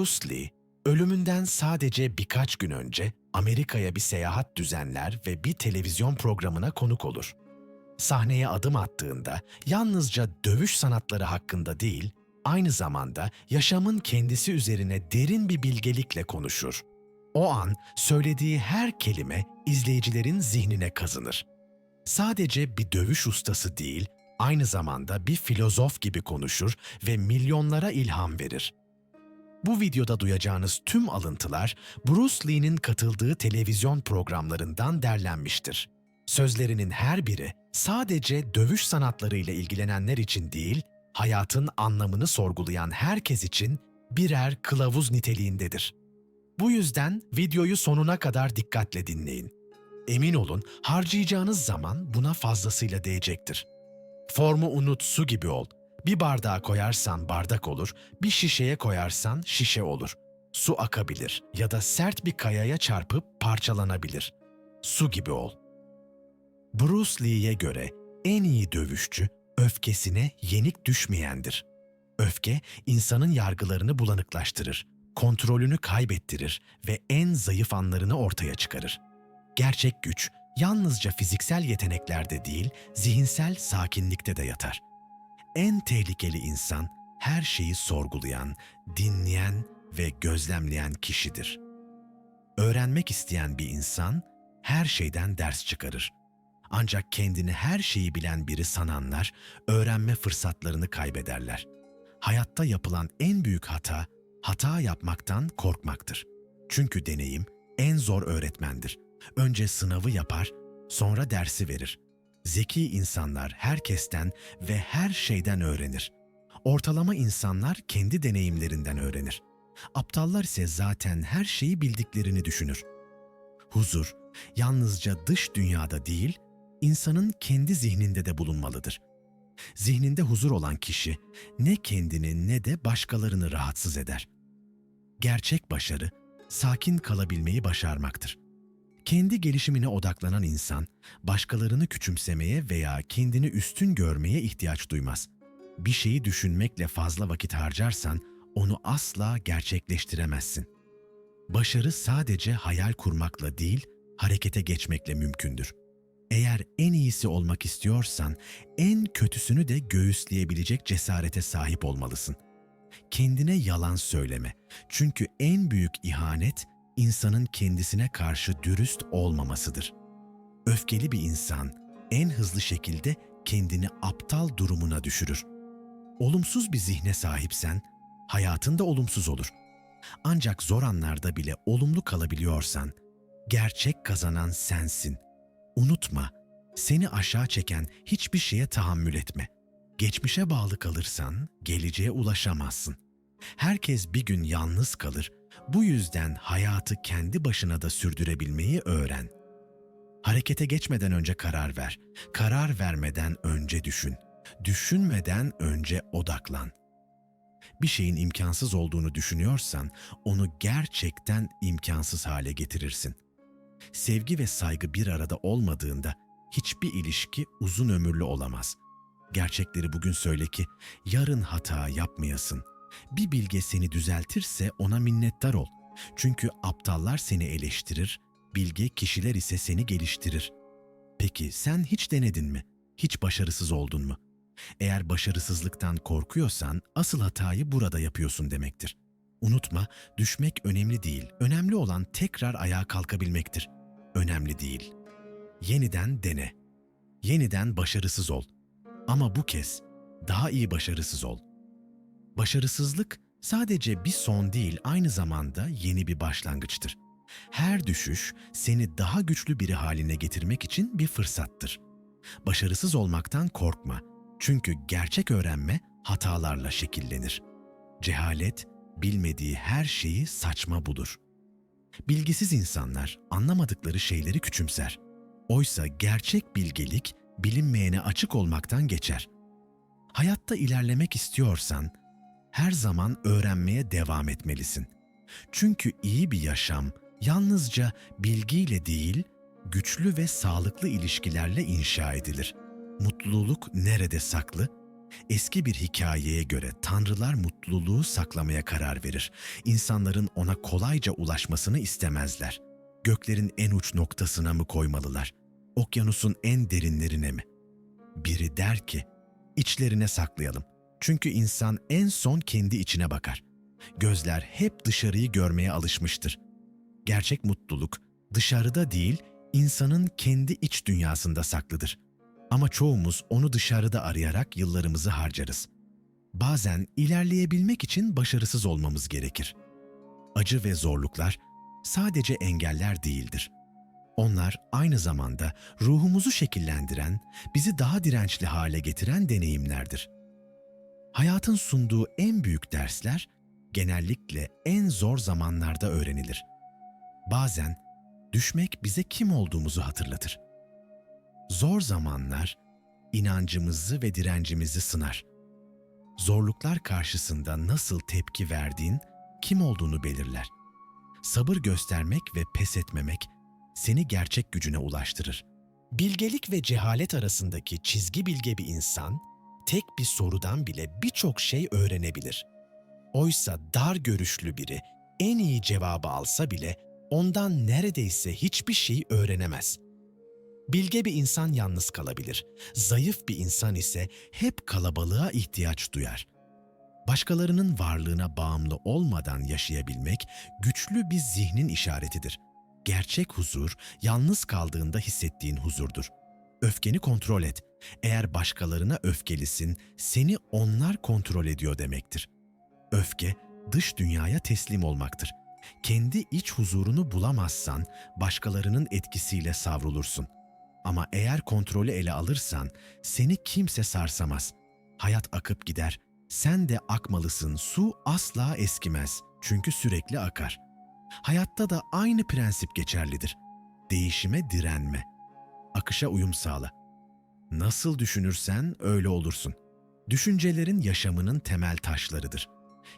Bruce Lee, ölümünden sadece birkaç gün önce Amerika'ya bir seyahat düzenler ve bir televizyon programına konuk olur. Sahneye adım attığında yalnızca dövüş sanatları hakkında değil, aynı zamanda yaşamın kendisi üzerine derin bir bilgelikle konuşur. O an söylediği her kelime izleyicilerin zihnine kazınır. Sadece bir dövüş ustası değil, aynı zamanda bir filozof gibi konuşur ve milyonlara ilham verir. Bu videoda duyacağınız tüm alıntılar Bruce Lee'nin katıldığı televizyon programlarından derlenmiştir. Sözlerinin her biri sadece dövüş sanatlarıyla ilgilenenler için değil, hayatın anlamını sorgulayan herkes için birer kılavuz niteliğindedir. Bu yüzden videoyu sonuna kadar dikkatle dinleyin. Emin olun harcayacağınız zaman buna fazlasıyla değecektir. Formu unut, su gibi ol. Bir bardağa koyarsan bardak olur, bir şişeye koyarsan şişe olur. Su akabilir ya da sert bir kayaya çarpıp parçalanabilir. Su gibi ol. Bruce Lee'ye göre en iyi dövüşçü öfkesine yenik düşmeyendir. Öfke insanın yargılarını bulanıklaştırır, kontrolünü kaybettirir ve en zayıf anlarını ortaya çıkarır. Gerçek güç yalnızca fiziksel yeteneklerde değil, zihinsel sakinlikte de yatar. En tehlikeli insan her şeyi sorgulayan, dinleyen ve gözlemleyen kişidir. Öğrenmek isteyen bir insan her şeyden ders çıkarır. Ancak kendini her şeyi bilen biri sananlar öğrenme fırsatlarını kaybederler. Hayatta yapılan en büyük hata hata yapmaktan korkmaktır. Çünkü deneyim en zor öğretmendir. Önce sınavı yapar, sonra dersi verir. Zeki insanlar herkesten ve her şeyden öğrenir. Ortalama insanlar kendi deneyimlerinden öğrenir. Aptallar ise zaten her şeyi bildiklerini düşünür. Huzur yalnızca dış dünyada değil, insanın kendi zihninde de bulunmalıdır. Zihninde huzur olan kişi ne kendini ne de başkalarını rahatsız eder. Gerçek başarı sakin kalabilmeyi başarmaktır. Kendi gelişimine odaklanan insan, başkalarını küçümsemeye veya kendini üstün görmeye ihtiyaç duymaz. Bir şeyi düşünmekle fazla vakit harcarsan, onu asla gerçekleştiremezsin. Başarı sadece hayal kurmakla değil, harekete geçmekle mümkündür. Eğer en iyisi olmak istiyorsan, en kötüsünü de göğüsleyebilecek cesarete sahip olmalısın. Kendine yalan söyleme. Çünkü en büyük ihanet insanın kendisine karşı dürüst olmamasıdır. Öfkeli bir insan en hızlı şekilde kendini aptal durumuna düşürür. Olumsuz bir zihne sahipsen hayatın da olumsuz olur. Ancak zor anlarda bile olumlu kalabiliyorsan gerçek kazanan sensin. Unutma, seni aşağı çeken hiçbir şeye tahammül etme. Geçmişe bağlı kalırsan geleceğe ulaşamazsın. Herkes bir gün yalnız kalır. Bu yüzden hayatı kendi başına da sürdürebilmeyi öğren. Harekete geçmeden önce karar ver. Karar vermeden önce düşün. Düşünmeden önce odaklan. Bir şeyin imkansız olduğunu düşünüyorsan onu gerçekten imkansız hale getirirsin. Sevgi ve saygı bir arada olmadığında hiçbir ilişki uzun ömürlü olamaz. Gerçekleri bugün söyle ki yarın hata yapmayasın. Bir bilge seni düzeltirse ona minnettar ol. Çünkü aptallar seni eleştirir, bilge kişiler ise seni geliştirir. Peki sen hiç denedin mi? Hiç başarısız oldun mu? Eğer başarısızlıktan korkuyorsan asıl hatayı burada yapıyorsun demektir. Unutma, düşmek önemli değil. Önemli olan tekrar ayağa kalkabilmektir. Önemli değil. Yeniden dene. Yeniden başarısız ol. Ama bu kez daha iyi başarısız ol. Başarısızlık sadece bir son değil, aynı zamanda yeni bir başlangıçtır. Her düşüş seni daha güçlü biri haline getirmek için bir fırsattır. Başarısız olmaktan korkma. Çünkü gerçek öğrenme hatalarla şekillenir. Cehalet bilmediği her şeyi saçma bulur. Bilgisiz insanlar anlamadıkları şeyleri küçümser. Oysa gerçek bilgelik bilinmeyene açık olmaktan geçer. Hayatta ilerlemek istiyorsan her zaman öğrenmeye devam etmelisin. Çünkü iyi bir yaşam yalnızca bilgiyle değil, güçlü ve sağlıklı ilişkilerle inşa edilir. Mutluluk nerede saklı? Eski bir hikayeye göre tanrılar mutluluğu saklamaya karar verir. İnsanların ona kolayca ulaşmasını istemezler. Göklerin en uç noktasına mı koymalılar? Okyanusun en derinlerine mi? Biri der ki, içlerine saklayalım. Çünkü insan en son kendi içine bakar. Gözler hep dışarıyı görmeye alışmıştır. Gerçek mutluluk dışarıda değil, insanın kendi iç dünyasında saklıdır. Ama çoğumuz onu dışarıda arayarak yıllarımızı harcarız. Bazen ilerleyebilmek için başarısız olmamız gerekir. Acı ve zorluklar sadece engeller değildir. Onlar aynı zamanda ruhumuzu şekillendiren, bizi daha dirençli hale getiren deneyimlerdir. Hayatın sunduğu en büyük dersler genellikle en zor zamanlarda öğrenilir. Bazen düşmek bize kim olduğumuzu hatırlatır. Zor zamanlar inancımızı ve direncimizi sınar. Zorluklar karşısında nasıl tepki verdiğin kim olduğunu belirler. Sabır göstermek ve pes etmemek seni gerçek gücüne ulaştırır. Bilgelik ve cehalet arasındaki çizgi bilge bir insan, tek bir sorudan bile birçok şey öğrenebilir. Oysa dar görüşlü biri en iyi cevabı alsa bile ondan neredeyse hiçbir şey öğrenemez. Bilge bir insan yalnız kalabilir. Zayıf bir insan ise hep kalabalığa ihtiyaç duyar. Başkalarının varlığına bağımlı olmadan yaşayabilmek güçlü bir zihnin işaretidir. Gerçek huzur, yalnız kaldığında hissettiğin huzurdur. Öfkeni kontrol et. Eğer başkalarına öfkelisin, seni onlar kontrol ediyor demektir. Öfke, dış dünyaya teslim olmaktır. Kendi iç huzurunu bulamazsan, başkalarının etkisiyle savrulursun. Ama eğer kontrolü ele alırsan, seni kimse sarsamaz. Hayat akıp gider. Sen de akmalısın. Su asla eskimez. Çünkü sürekli akar. Hayatta da aynı prensip geçerlidir. Değişime direnme. Akışa uyum sağla. Nasıl düşünürsen öyle olursun. Düşüncelerin yaşamının temel taşlarıdır.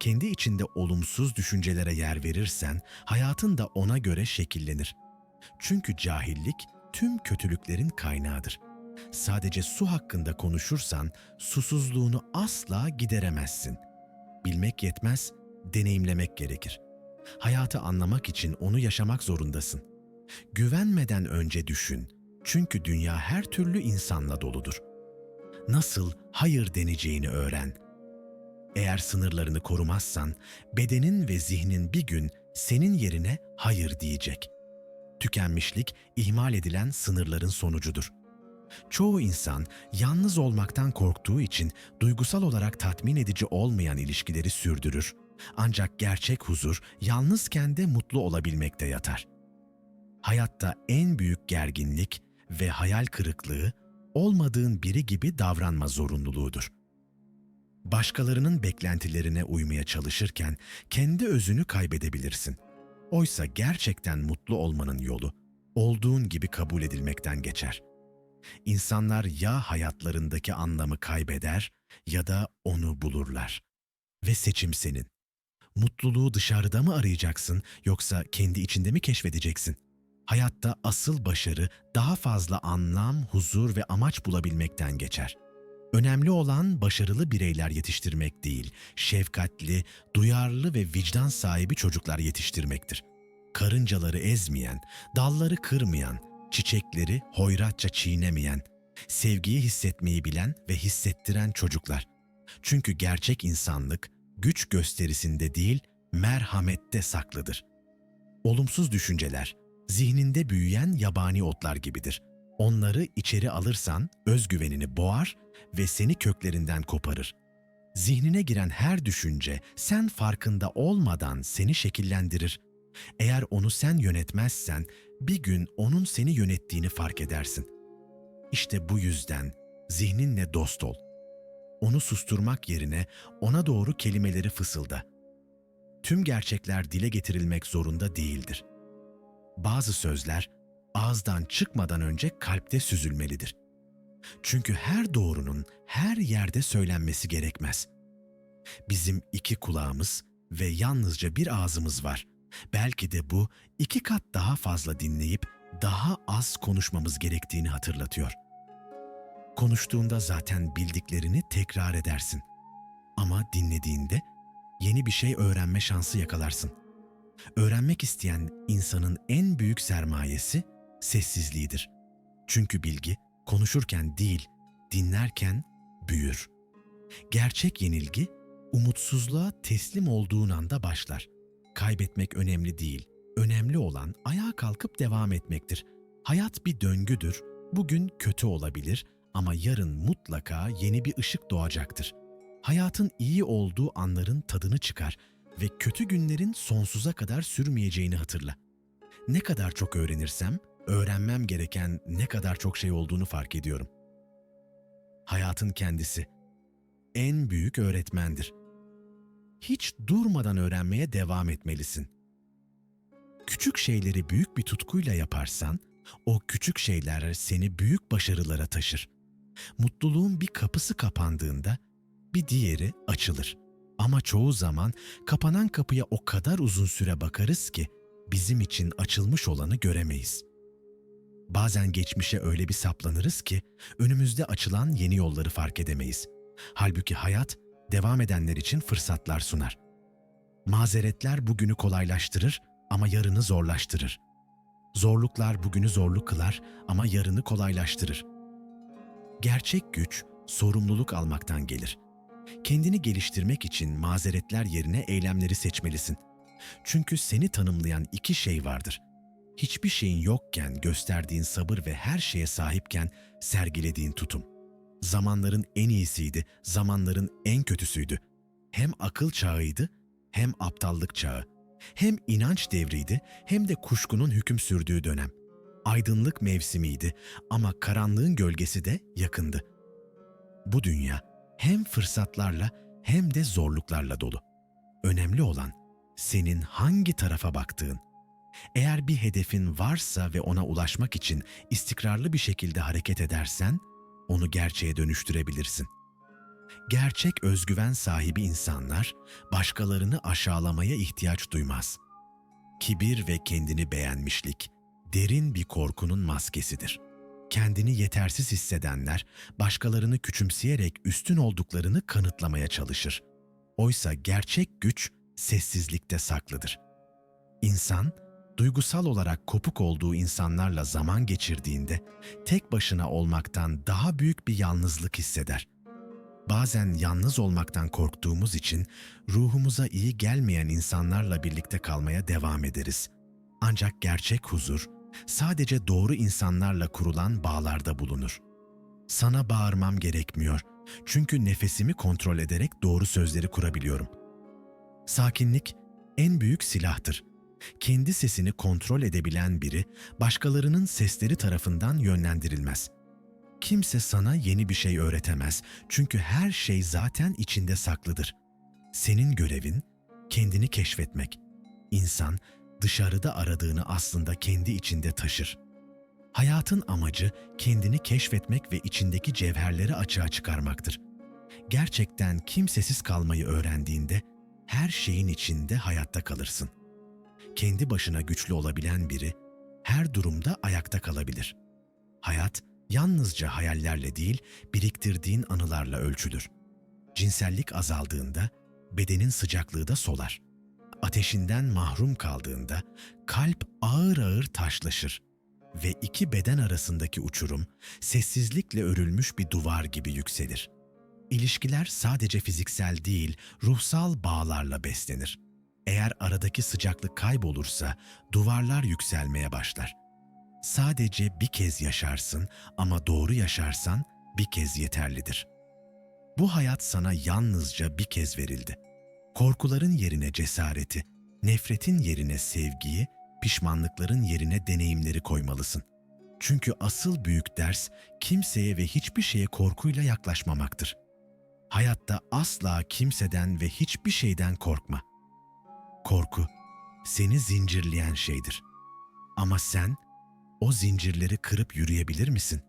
Kendi içinde olumsuz düşüncelere yer verirsen hayatın da ona göre şekillenir. Çünkü cahillik tüm kötülüklerin kaynağıdır. Sadece su hakkında konuşursan susuzluğunu asla gideremezsin. Bilmek yetmez, deneyimlemek gerekir. Hayatı anlamak için onu yaşamak zorundasın. Güvenmeden önce düşün. Çünkü dünya her türlü insanla doludur. Nasıl hayır deneceğini öğren. Eğer sınırlarını korumazsan bedenin ve zihnin bir gün senin yerine hayır diyecek. Tükenmişlik ihmal edilen sınırların sonucudur. Çoğu insan yalnız olmaktan korktuğu için duygusal olarak tatmin edici olmayan ilişkileri sürdürür. Ancak gerçek huzur yalnızken de mutlu olabilmekte yatar. Hayatta en büyük gerginlik ve hayal kırıklığı olmadığın biri gibi davranma zorunluluğudur. Başkalarının beklentilerine uymaya çalışırken kendi özünü kaybedebilirsin. Oysa gerçekten mutlu olmanın yolu olduğun gibi kabul edilmekten geçer. İnsanlar ya hayatlarındaki anlamı kaybeder ya da onu bulurlar. Ve seçim senin. Mutluluğu dışarıda mı arayacaksın yoksa kendi içinde mi keşfedeceksin? Hayatta asıl başarı daha fazla anlam, huzur ve amaç bulabilmekten geçer. Önemli olan başarılı bireyler yetiştirmek değil, şefkatli, duyarlı ve vicdan sahibi çocuklar yetiştirmektir. Karıncaları ezmeyen, dalları kırmayan, çiçekleri hoyratça çiğnemeyen, sevgiyi hissetmeyi bilen ve hissettiren çocuklar. Çünkü gerçek insanlık güç gösterisinde değil, merhamette saklıdır. Olumsuz düşünceler, zihninde büyüyen yabani otlar gibidir. Onları içeri alırsan özgüvenini boğar ve seni köklerinden koparır. Zihnine giren her düşünce sen farkında olmadan seni şekillendirir. Eğer onu sen yönetmezsen bir gün onun seni yönettiğini fark edersin. İşte bu yüzden zihninle dost ol. Onu susturmak yerine ona doğru kelimeleri fısılda. Tüm gerçekler dile getirilmek zorunda değildir. Bazı sözler ağızdan çıkmadan önce kalpte süzülmelidir. Çünkü her doğrunun her yerde söylenmesi gerekmez. Bizim iki kulağımız ve yalnızca bir ağzımız var. Belki de bu iki kat daha fazla dinleyip daha az konuşmamız gerektiğini hatırlatıyor. Konuştuğunda zaten bildiklerini tekrar edersin. Ama dinlediğinde yeni bir şey öğrenme şansı yakalarsın. Öğrenmek isteyen insanın en büyük sermayesi sessizliğidir. Çünkü bilgi konuşurken değil, dinlerken büyür. Gerçek yenilgi umutsuzluğa teslim olduğun anda başlar. Kaybetmek önemli değil. Önemli olan ayağa kalkıp devam etmektir. Hayat bir döngüdür. Bugün kötü olabilir ama yarın mutlaka yeni bir ışık doğacaktır. Hayatın iyi olduğu anların tadını çıkar ve kötü günlerin sonsuza kadar sürmeyeceğini hatırla. Ne kadar çok öğrenirsem, öğrenmem gereken ne kadar çok şey olduğunu fark ediyorum. Hayatın kendisi en büyük öğretmendir. Hiç durmadan öğrenmeye devam etmelisin. Küçük şeyleri büyük bir tutkuyla yaparsan, o küçük şeyler seni büyük başarılara taşır. Mutluluğun bir kapısı kapandığında bir diğeri açılır. Ama çoğu zaman kapanan kapıya o kadar uzun süre bakarız ki bizim için açılmış olanı göremeyiz. Bazen geçmişe öyle bir saplanırız ki önümüzde açılan yeni yolları fark edemeyiz. Halbuki hayat devam edenler için fırsatlar sunar. Mazeretler bugünü kolaylaştırır ama yarını zorlaştırır. Zorluklar bugünü zorlu kılar ama yarını kolaylaştırır. Gerçek güç sorumluluk almaktan gelir. Kendini geliştirmek için mazeretler yerine eylemleri seçmelisin. Çünkü seni tanımlayan iki şey vardır. Hiçbir şeyin yokken gösterdiğin sabır ve her şeye sahipken sergilediğin tutum. Zamanların en iyisiydi, zamanların en kötüsüydü. Hem akıl çağıydı, hem aptallık çağı. Hem inanç devriydi, hem de kuşkunun hüküm sürdüğü dönem. Aydınlık mevsimiydi ama karanlığın gölgesi de yakındı. Bu dünya hem fırsatlarla hem de zorluklarla dolu. Önemli olan senin hangi tarafa baktığın. Eğer bir hedefin varsa ve ona ulaşmak için istikrarlı bir şekilde hareket edersen, onu gerçeğe dönüştürebilirsin. Gerçek özgüven sahibi insanlar başkalarını aşağılamaya ihtiyaç duymaz. Kibir ve kendini beğenmişlik derin bir korkunun maskesidir. Kendini yetersiz hissedenler başkalarını küçümseyerek üstün olduklarını kanıtlamaya çalışır. Oysa gerçek güç sessizlikte saklıdır. İnsan duygusal olarak kopuk olduğu insanlarla zaman geçirdiğinde tek başına olmaktan daha büyük bir yalnızlık hisseder. Bazen yalnız olmaktan korktuğumuz için ruhumuza iyi gelmeyen insanlarla birlikte kalmaya devam ederiz. Ancak gerçek huzur sadece doğru insanlarla kurulan bağlarda bulunur. Sana bağırmam gerekmiyor. Çünkü nefesimi kontrol ederek doğru sözleri kurabiliyorum. Sakinlik en büyük silahtır. Kendi sesini kontrol edebilen biri başkalarının sesleri tarafından yönlendirilmez. Kimse sana yeni bir şey öğretemez çünkü her şey zaten içinde saklıdır. Senin görevin kendini keşfetmek. İnsan dışarıda aradığını aslında kendi içinde taşır. Hayatın amacı kendini keşfetmek ve içindeki cevherleri açığa çıkarmaktır. Gerçekten kimsesiz kalmayı öğrendiğinde her şeyin içinde hayatta kalırsın. Kendi başına güçlü olabilen biri her durumda ayakta kalabilir. Hayat yalnızca hayallerle değil, biriktirdiğin anılarla ölçülür. Cinsellik azaldığında bedenin sıcaklığı da solar. Ateşinden mahrum kaldığında kalp ağır ağır taşlaşır ve iki beden arasındaki uçurum sessizlikle örülmüş bir duvar gibi yükselir. İlişkiler sadece fiziksel değil, ruhsal bağlarla beslenir. Eğer aradaki sıcaklık kaybolursa duvarlar yükselmeye başlar. Sadece bir kez yaşarsın ama doğru yaşarsan bir kez yeterlidir. Bu hayat sana yalnızca bir kez verildi. Korkuların yerine cesareti, nefretin yerine sevgiyi, pişmanlıkların yerine deneyimleri koymalısın. Çünkü asıl büyük ders kimseye ve hiçbir şeye korkuyla yaklaşmamaktır. Hayatta asla kimseden ve hiçbir şeyden korkma. Korku seni zincirleyen şeydir. Ama sen o zincirleri kırıp yürüyebilir misin?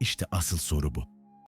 İşte asıl soru bu.